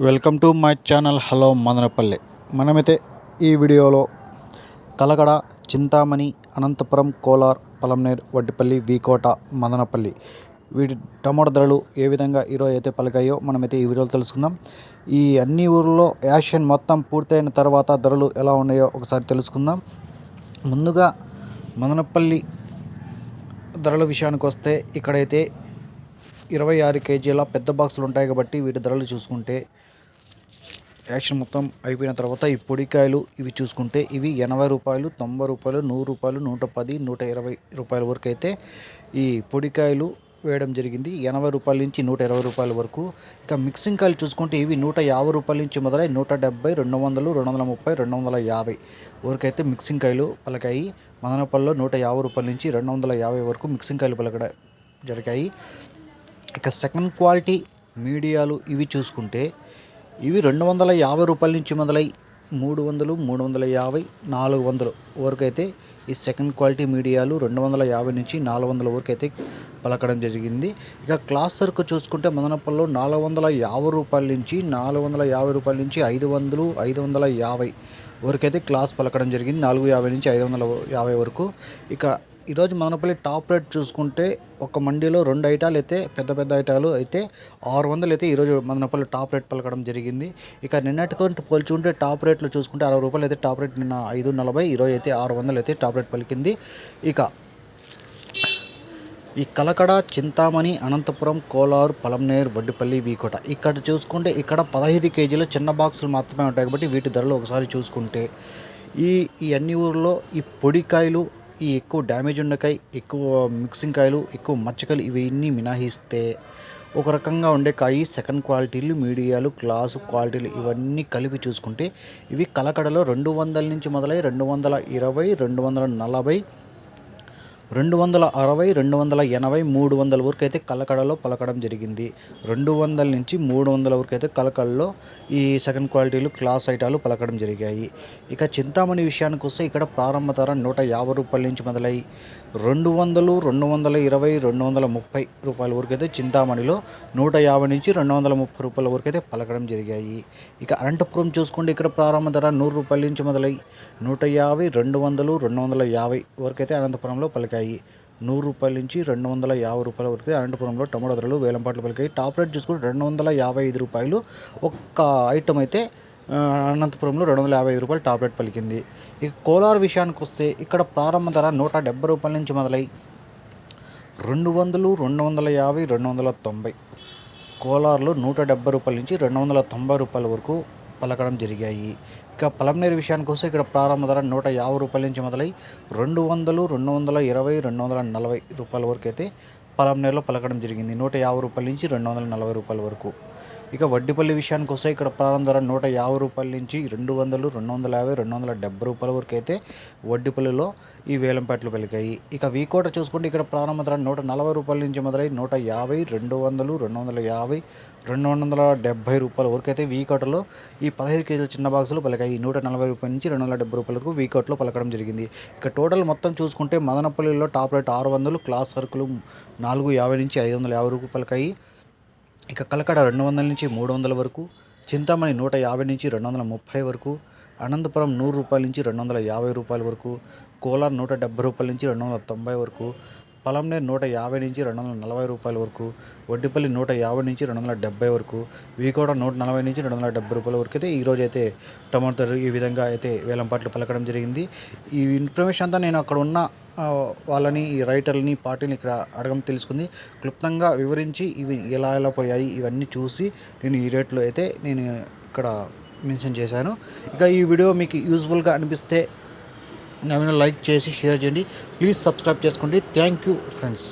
Welcome to my channel hello Madanapalle. మనమైతే ఈ వీడియోలో కలగడ చింతామణి అనంతపురం కోలార్ పలంనేర్ వడ్డిపల్లి వీకోట మదనపల్లి వీటి టమాటో ధరలు ఏ విధంగా ఈరోజు అయితే పలికాయో మనమైతే ఈ వీడియోలో తెలుసుకుందాం. ఈ అన్ని ఊర్లలో యాక్షన్ మొత్తం పూర్తయిన తర్వాత ధరలు ఎలా ఉన్నాయో ఒకసారి తెలుసుకుందాం. ముందుగా మదనపల్లి ధరల విషయానికి వస్తే ఇక్కడైతే ఇరవై ఆరు కేజీల పెద్ద బాక్సులు ఉంటాయి కాబట్టి వీటి ధరలు చూసుకుంటే యాక్షన్ మొత్తం అయిపోయిన తర్వాత ఈ పొడికాయలు ఇవి చూసుకుంటే ఇవి ఎనభై రూపాయలు తొంభై రూపాయలు నూరు రూపాయలు నూట పది నూట ఇరవై రూపాయల వరకు అయితే ఈ పొడికాయలు వేయడం జరిగింది. ఎనభై రూపాయల నుంచి నూట ఇరవై రూపాయల వరకు. ఇక మిక్సింగ్ కాయలు చూసుకుంటే ఇవి నూట యాభై రూపాయల నుంచి మొదలై నూట డెబ్బై రెండు వందలు రెండు వందల ముప్పై రెండు వందల యాభై వరకు అయితే మిక్సింగ్ కాయలు పలకాయి. మదనపల్లిలో నూట యాభై రూపాయల నుంచి రెండు వందల యాభై వరకు మిక్సింగ్ కాయలు పలకడ జరిగాయి. ఇక సెకండ్ క్వాలిటీ మీడియాలు ఇవి చూసుకుంటే ఇవి రెండు వందల యాభై రూపాయల నుంచి మొదలై మూడు వందలు మూడు వందల యాభై నాలుగు వందలు వరకు అయితే ఈ సెకండ్ క్వాలిటీ మీడియాలు రెండు వందల యాభై నుంచి నాలుగు వందల వరకు అయితే పలకడం జరిగింది. ఇక క్లాస్ సరుకు చూసుకుంటే మదనపల్లిలో నాలుగు వందల యాభై రూపాయల నుంచి నాలుగు వందల యాభై రూపాయల నుంచి ఐదు వందలు ఐదు వందల యాభై వరకు అయితే క్లాస్ పలకడం జరిగింది. నాలుగు యాభై నుంచి ఐదు వందల యాభై వరకు ఇక ఈరోజు మదనపల్లి టాప్ రేట్ చూసుకుంటే ఒక మండీలో రెండు ఐటాలు అయితే పెద్ద పెద్ద ఐటాలు అయితే ఆరు వందలు అయితే ఈరోజు మదనపల్లి టాప్ రేట్ పలకడం జరిగింది. ఇక నిన్నటికంటే పోల్చుకుంటే టాప్ రేట్లు చూసుకుంటే అరవై రూపాయలు అయితే టాప్ రేట్ నిన్న ఐదు నలభై ఈరోజు అయితే ఆరు వందలు అయితే టాప్ రేట్ పలికింది. ఇక ఈ కలకడ చింతామణి అనంతపురం కోలారు పలంనేరు వడ్డిపల్లి వీకోట ఇక్కడ చూసుకుంటే ఇక్కడ పదహైదు కేజీల చిన్న బాక్సులు మాత్రమే ఉంటాయి కాబట్టి వీటి ధరలు ఒకసారి చూసుకుంటే ఈ ఈ అన్ని ఊర్లో ఈ పొడికాయలు ఈ ఎక్కువ డ్యామేజ్ ఉండకాయ ఎక్కువ మిక్సింగ్ కాయలు ఎక్కువ మచ్చకాయలు ఇవన్నీ మినహాయిస్తే ఒక రకంగా ఉండే కాయ సెకండ్ క్వాలిటీలు మీడియాలు క్లాసు క్వాలిటీలు ఇవన్నీ కలిపి చూసుకుంటే ఇవి కలకడలో రెండు వందల నుంచి మొదలై రెండు వందల ఇరవై రెండు వందల నలభై రెండు వందల అరవై రెండు వందల ఎనభై మూడు వందల వరకు అయితే కలకడలో పలకడం జరిగింది. రెండు వందల నుంచి మూడు వందల వరకు అయితే కలకడలో ఈ సెకండ్ క్వాలిటీలు క్లాస్ ఐటాలు పలకడం జరిగాయి. ఇక చింతామణి విషయానికి వస్తే ఇక్కడ ప్రారంభ ధర నూట యాభై రూపాయల నుంచి మొదలై రెండు వందలు రెండు వందల ఇరవై రెండు వందల ముప్పై రూపాయల వరకు అయితే చింతామణిలో నూట యాభై నుంచి రెండు వందల ముప్పై రూపాయల వరకు అయితే పలకడం జరిగాయి. ఇక అనంతపురం చూసుకుంటే ఇక్కడ ప్రారంభ ధర నూరు రూపాయల నుంచి మొదలై నూట యాభై రెండు వందలు రెండు వందల యాభై వరకు అయితే అనంతపురంలో పలికాయి. నూరు రూపాయల నుంచి రెండు వందల యాభై రూపాయల వరకు అనంతపురంలో టమాటో ధరలు వేలంపాట్లు పలికాయి. టాప్ రేట్ చూసుకుంటే రెండు వందల యాభై ఐదు రూపాయలు ఒక్క ఐటమ్ అయితే అనంతపురంలో రెండు వందల యాభై ఐదు రూపాయలు టాప్ రేట్ పలికింది. ఇక కోలార్ విషయానికి వస్తే ఇక్కడ ప్రారంభ ధర నూట డెబ్బై రూపాయల నుంచి మొదలై రెండు వందలు రెండు వందల యాభై రెండు వందల తొంభై. కోలార్లో నూట డెబ్బై రూపాయల నుంచి రెండు వందల తొంభై రూపాయల వరకు పలకడం జరిగాయి. ఇక పలంనేరు విషయానికి వస్తే ఇక్కడ ప్రారంభ ధర నూట యాభై రూపాయల నుంచి మొదలై రెండు వందలు రెండు వందల ఇరవై రెండు వందల నలభై రూపాయల వరకు అయితే పలంనేరులో పలకడం జరిగింది. నూట యాభై రూపాయల నుంచి రెండు వందల నలభై రూపాయల వరకు. ఇక వడ్డీపల్లి విషయానికి వస్తే ఇక్కడ ప్రారంభ ధర నూట యాభై రూపాయల నుంచి రెండు వందలు రెండు వందల యాభై రెండు వందల డెబ్బై రూపాయల వరకు అయితే వడ్డీపల్లిలో ఈ వేలంపేటలు పలికాయి ఇక వీకోట చూసుకుంటే ఇక్కడ ప్రారంభ ధర నూట నలభై రూపాయల నుంచి మొదలై నూట యాభై రెండు వందలు రెండు వందల యాభై రెండు వందల డెబ్బై రూపాయల వరకు అయితే వీకోటలో ఈ పదహైదు కేజీల చిన్న బాక్సులు పలికాయి. నూట నలభై రూపాయల నుంచి రెండు వందల డెబ్బై రూపాయల వరకు వీకోట్లో పలకడం జరిగింది. ఇక టోటల్ మొత్తం చూసుకుంటే మదనపల్లిలో టాప్ రేట్ ఆరు వందలు క్లాస్ సరుకులు నాలుగు యాభై నుంచి ఐదు వందల యాభై రూపాయలకాయి ఇక కలకడ రెండు వందల నుంచి మూడు వందల వరకు చింతామణి నూట యాభై నుంచి రెండు వందల ముప్పై వరకు అనంతపురం నూరు రూపాయల నుంచి రెండు వందల యాభై రూపాయల వరకు కోలార్ నూట డెబ్బై రూపాయల నుంచి రెండు వందల తొంభై వరకు పలంనేర్ నూట యాభై నుంచి రెండు వందల నలభై రూపాయల వరకు వడ్డిపల్లి నూట యాభై నుంచి రెండు వందల డెబ్బై వరకు వీకోట నూట నలభై నుంచి రెండు వందల డెబ్బై రూపాయల వరకు అయితే ఈరోజు అయితే టమాటో ఈ విధంగా అయితే వేలంపాట్లు పలకడం జరిగింది. ఈ ఇన్ఫర్మేషన్ అంతా నేను అక్కడ ఉన్న వాళ్ళని ఈ రైటర్ని పార్టీని ఇక్కడ అడగడం తెలుసుకుంది. క్లుప్తంగా వివరించి ఇవి ఎలా ఎలా పోయాయి ఇవన్నీ చూసి నేను ఈ రేట్లో అయితే నేను ఇక్కడ మెన్షన్ చేశాను. ఇక ఈ వీడియో మీకు యూజ్ఫుల్గా అనిపిస్తే నవీన లైక్ చేసి షేర్ చేయండి. ప్లీజ్ సబ్స్క్రైబ్ చేసుకోండి. Thank you friends